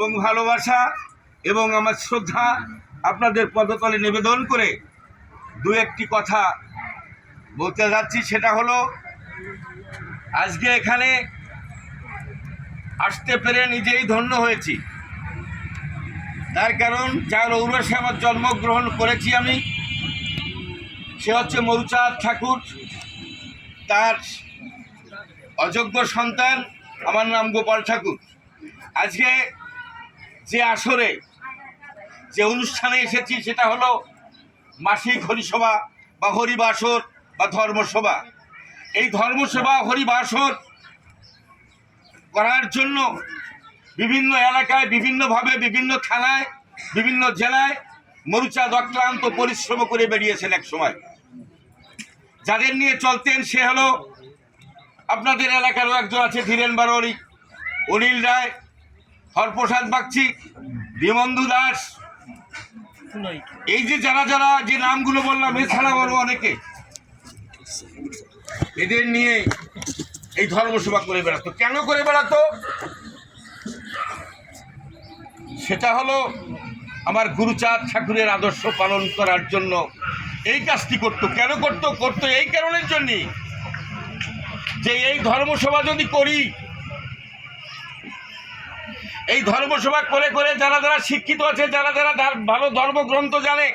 এবং ভালোবাসা এবং আমার শ্রদ্ধা আপনাদের পদতলে নিবেদন করে দু একটি কথা বলতে যাচ্ছি। সেটা হলো, আজকে এখানে আসতে পেরে নিজেই ধন্য হয়েছি। তার কারণ, যার ঔরসে আমার জন্মগ্রহণ করেছি আমি, সে হচ্ছে মরুচাঁদ ঠাকুর। তার অযোগ্য সন্তান আমার নাম গোপাল ঠাকুর। আজকে যে আসরে যে অনুষ্ঠানে এসেছি সেটা হলো মাসিক হরিসভা বা হরিবাসর বা ধর্মসভা। এই ধর্মসভা, হরিবাসর করার জন্য বিভিন্ন এলাকায়, বিভিন্নভাবে, বিভিন্ন থানায়, বিভিন্ন জেলায় মরুচাঁদ অক্লান্ত পরিশ্রম করে বেরিয়েছেন এক সময়। যাদের নিয়ে চলতেন সে হলো আপনাদের এলাকারও একজন আছে, ধীরেন বারোয়ারি, অনিল রায় হরপ্রসাদ বাগচি বিমন্দু দাস। এই যে যারা যারা যে নামগুলো বললাম এছাড়া বলো অনেকে। এদের নিয়ে এই ধর্মসভা করে বেড়াতো। কেন করে বেড়াতো? সেটা হলো আমার গুরুচাঁদ ঠাকুরের আদর্শ পালন করার জন্য এই কাজটি করতো। কেন করতো? করতো এই কারণের জন্যই যে এই ধর্মসভা যদি করি এই ধর্মসভা করে করে যারা যারা শিক্ষিত আছে, যারা যারা ভালো ধর্মগ্রন্থ জানে,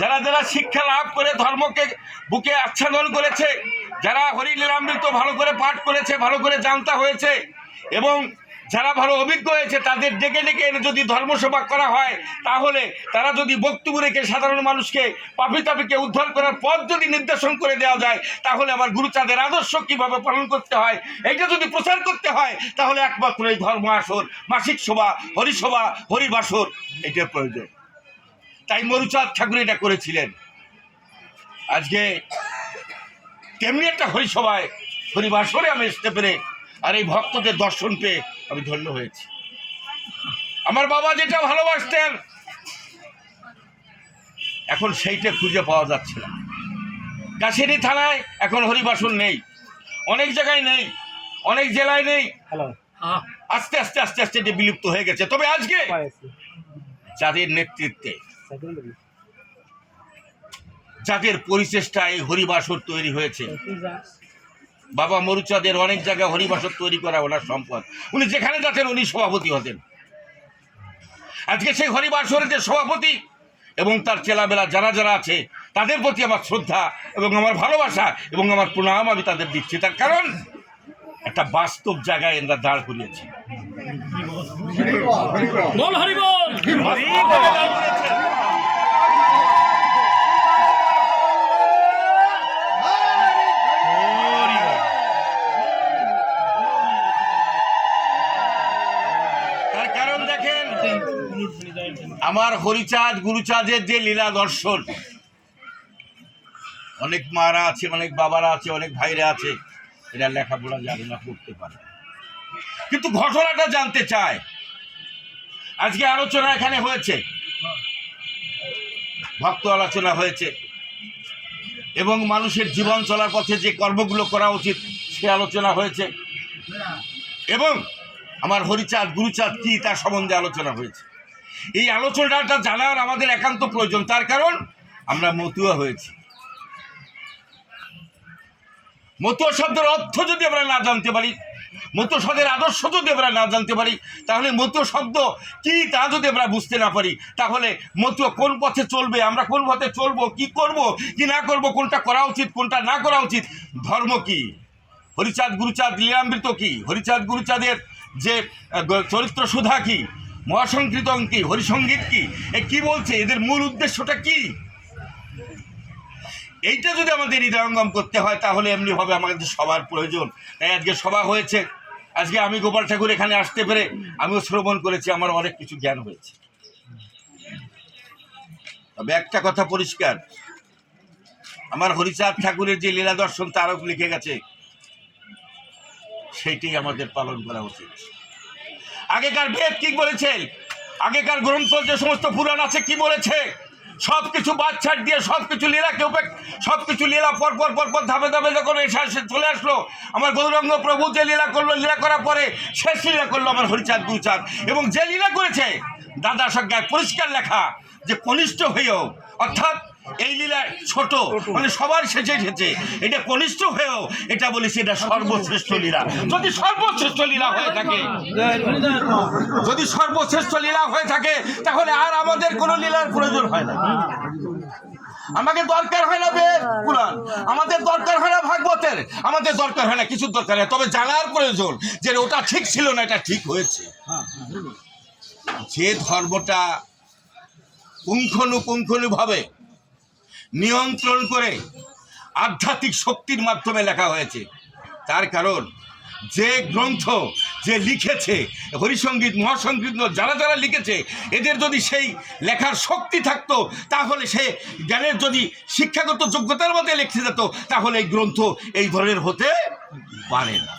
যারা যারা শিক্ষা লাভ করে ধর্মকে বুকে আচ্ছাদন করেছে, যারা হরিলীলামৃত ভালো করে পাঠ করেছে, ভালো করে জানতা হয়েছে এবং যারা ভালো অভিজ্ঞ হয়েছে, তাদের ডেকে ডেকে এনে যদি ধর্মসভা করা হয়, তাহলে তারা যদি বক্তব্য রেখে সাধারণ মানুষকে পাপি তাপিকে উদ্ধার করার পথ যদি নির্দেশন করে দেওয়া যায়, তাহলে আমার গুরুচাঁদের আদর্শ কীভাবে পালন করতে হয়, এইটা যদি প্রচার করতে হয়, তাহলে একমাত্র এই ধর্ম আসর মাসিক সভা, হরিসভা, হরিবাসর, এটার প্রয়োজন। তাই মরুচাঁদ ঠাকুর এটা করেছিলেন। আজকে তেমনি একটা হরিসভায়, হরিবাসরে আমি আসতে পেরে, আর এই ভক্তদের দর্শন পেয়ে আমি ধন্য হয়েছি। আমার বাবা যেটা ভালোবাসতেন এখন সেইটা খুঁজে পাওয়া যাচ্ছে না। কাছেরি থানায় এখন হরিবাসন নেই। অনেক জায়গায় নেই অনেক জেলায় নেই। আস্তে আস্তে আস্তে আস্তে এটি বিলুপ্ত হয়ে গেছে। তবে আজকে যাদের নেতৃত্বে যাদের পরিচেষ্টায় এই হরিবাসর তৈরি হয়েছে। বাবা মরুচাঁদের অনেক জায়গায় হরিবাসর তৈরি করা ওনার সম্পদ। উনি যেখানে যেতেন উনি সভাপতি হতেন। আজকে সেই হরিবাসরের যে সভাপতি এবং তার চেলাবেলা যারা যারা আছে তাদের প্রতি আমার শ্রদ্ধা এবং আমার ভালোবাসা এবং আমার প্রণাম আমি তাদের দিচ্ছি। তার কারণ একটা বাস্তব জায়গায় এরা দাঁড় করিয়েছে। বল হরি আমার হরিচাঁদ, গুরুচাঁদের যে লীলা দর্শন, অনেক মারা আছে, অনেক বাবারা আছে, অনেক ভাইরা আছে এরা লেখাপড়া জানে না পড়তে পারে কিন্তু ঘটনাটা জানতে চায়। আজকে আলোচনা এখানে হয়েছে। ভক্ত আলোচনা হয়েছে। এবং মানুষের জীবন চলার পথে যে কর্মগুলো করা উচিত, সে আলোচনা হয়েছে। এবং আমার হরিচাঁদ, গুরুচাঁদ কি তার সম্বন্ধে আলোচনা হয়েছে। এই আলোচনাটা জানার আমাদের একান্ত প্রয়োজন, তার কারণ আমরা মতুয়া হয়েছি। মতুয়া শব্দের অর্থ যদি আমরা না জানতে পারি মতো শব্দের আদর্শ যদি আমরা না জানতে পারি, তাহলে মতো শব্দ কি তা যদি আমরা বুঝতে না পারি, তাহলে মতো কোন পথে চলবে, আমরা কোন পথে চলবো, কি করব, কি না করব, কোনটা করা উচিত, কোনটা না করা উচিত, ধর্ম কি? হরিচাঁদ, গুরুচাঁদ, লীলামৃত কি? হরিচাঁদ, গুরুচাঁদের যে চরিত্র সুধা কী? মহাসংকীর্তন কি? হরিসঙ্গীত কি? এ কি বলছে? এদের মূল উদ্দেশ্যটা কি? এইটা যদি আমাদের হৃদয়ঙ্গম করতে হয়, তাহলে এমনিভাবে আমাদের সবার প্রয়োজন। তাই আজকে সভা হয়েছে। আজকে আমি গোপাল ঠাকুর এখানে আসতে পেরে আমিও শ্রবণ করেছি, আমার অনেক কিছু জ্ঞান হয়েছে। তবে একটা কথা পরিষ্কার। আমার হরিচাঁদ ঠাকুরের যে লীলা দর্শন তারক লিখে গেছে সেইটাই আমাদের পালন করা উচিত। আগেকার বেদ কি বলেছেন আগেকার গ্রন্থ যে সমস্ত পুরাণ আছে, কি বলেছে? সব কিছু ছাড় দিয়ে সব কিছু লীলাকে উপে- সব কিছু লীলা পর পর পর পর ধাপে ধাপে যখন এসে এসে চলে আসলো, আমার গৌরঙ্গ প্রভু যে লীলা করল, লীলা করার পরে শেষ লীলা করল আমার হরিচাঁদ গুরুচাঁদ। এবং যে লীলা করেছে দাদা সজ্ঞায় পরিষ্কার লেখা যে কনিষ্ঠ হয়েও, অর্থাৎ এই লীলা ছোট মানে সবার শেষে এসেছে। এটা কনিষ্ঠ হয়েও এটা বলেছে, এটা সর্বশ্রেষ্ঠ লীলা। যদি সর্বশ্রেষ্ঠ লীলা হয়ে থাকে, যদি সর্বশ্রেষ্ঠ লীলা হয়ে থাকে, তাহলে আর আমাদের কোনো লীলার প্রয়োজন হয় না। আমাকে দরকার হয় না বেদ, পুরাণ। আমাদের দরকার হয় না ভাগবতের। আমাদের দরকার হয় না কিছু দরকার হয় তবে জানার প্রয়োজন যে ওটা ঠিক ছিল না, এটা ঠিক হয়েছে। যে ধর্মটা পুঙ্খানুপুঙ্খানুভাবে নিয়ন্ত্রণ করে আধ্যাত্মিক শক্তির মাধ্যমে লেখা হয়েছে। তার কারণ, যে গ্রন্থ, যে লিখেছে হরিসঙ্গীত মহাসঙ্গীত যারা যারা লিখেছে, এদের যদি সেই লেখার শক্তি থাকতো, তাহলে সে জ্ঞানের যদি শিক্ষাগত যোগ্যতার মধ্যে লিখতে যেত তাহলে এই গ্রন্থ এই ধরনের হতে পারে না।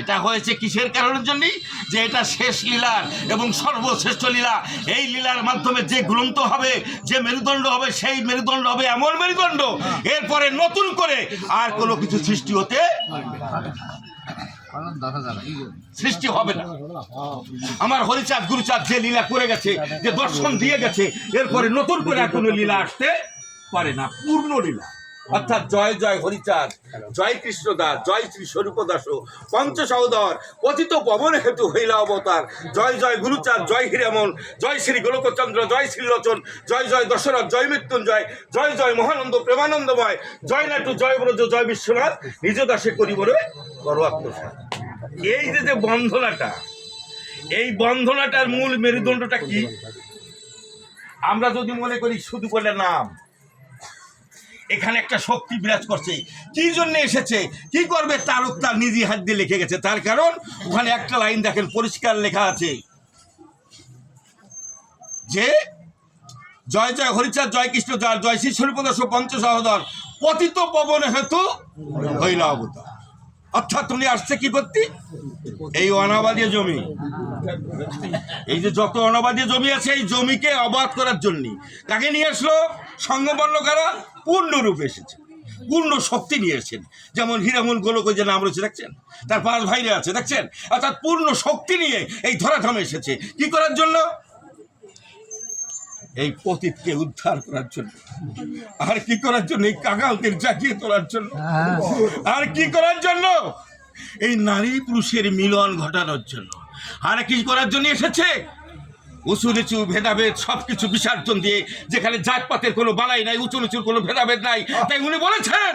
এটা হয়েছে কিসের কারণের জন্যই? যে এটা শেষ লীলার এবং সর্বশ্রেষ্ঠ লীলা। এই লীলার মাধ্যমে যে গ্রন্থ হবে, যে মেরুদণ্ড হবে, সেই মেরুদণ্ড হবে এমন মেরুদণ্ড। এরপরে নতুন করে আর কোনো কিছু সৃষ্টি হতে সৃষ্টি হবে না। আমার হরিচাঁদ, গুরুচাঁদ যে লীলা করে গেছে, যে দর্শন দিয়ে গেছে, এরপরে নতুন করে আর কোনো লীলা আসতে পারে না। পূর্ণ লীলা। অর্থাৎ জয় জয় হরিচাঁদ, জয় কৃষ্ণ দাস জয় শ্রী স্বরূপ দাস পঞ্চ সহোদর পতিত পবন হেতু হইলা অবতার। জয় জয় গুরুচাঁদ, জয় হিরামন, জয় শ্রী গোলকচন্দ্র, জয় শ্রীলোচন জয় জয় দশরথ, জয় মৃত্যুঞ্জয়, জয় জয় মহানন্দ প্রেমানন্দময়, জয় নাটু, জয় ব্রজ, জয় বিশ্বনাথ, নিজ দাসে করিবরে করো আত্মসাৎ এই যে যে বন্ধনাটা, এই বন্ধনাটার মূল মেরুদণ্ডটা কি? আমরা যদি মনে করি শুধু বলে নাম এখানে একটা শক্তি বিরাজ করছে। কি জন্য এসেছে? কি করবে তারক তার নিজে হাত দিয়ে লিখে গেছে। তার কারণ ওখানে একটা লাইন দেখেন, পরিষ্কার লেখা আছে। যে জয় জয় হরিচাঁদ, জয় কৃষ্ণ, জয় জয় শ্রী স্বরূপদাস পঞ্চ সহোদর পতিত পবন হেতু হইল অবতার। অর্থাৎ তুমি আসছে কি করতে? এই অনাবাদী জমি। এই যে যত অনাবাদী জমি আছে, এই জমিকে অবাধ করার জন্য। কাকে নিয়ে আসলো? সঙ্গবর্ণ কারা? পূর্ণরূপে এসেছেন পূর্ণ শক্তি নিয়ে এসেছেন। যেমন হীরামন গোলক যে নাম রয়েছে দেখছেন? তার পাঁচ ভাইরা আছে দেখছেন? অর্থাৎ পূর্ণ শক্তি নিয়ে এই ধরাধামে এসেছে। কি করার জন্য? এই পতিতকে উদ্ধার করার জন্য। আর কি করার জন্য? এই কাকালদের জাগিয়ে তোলার জন্য। আর কি করার জন্য? এই নারী পুরুষের মিলন ঘটানোর জন্য। আর কি করার জন্য এসেছে? উঁচু নিচু ভেদাভেদ সব কিছু বিসর্জন দিয়ে যেখানে জাতপাতের কোনো বালাই নাই, উঁচু নিচুর কোনো ভেদাভেদ নাই। তাই উনি বলেছেন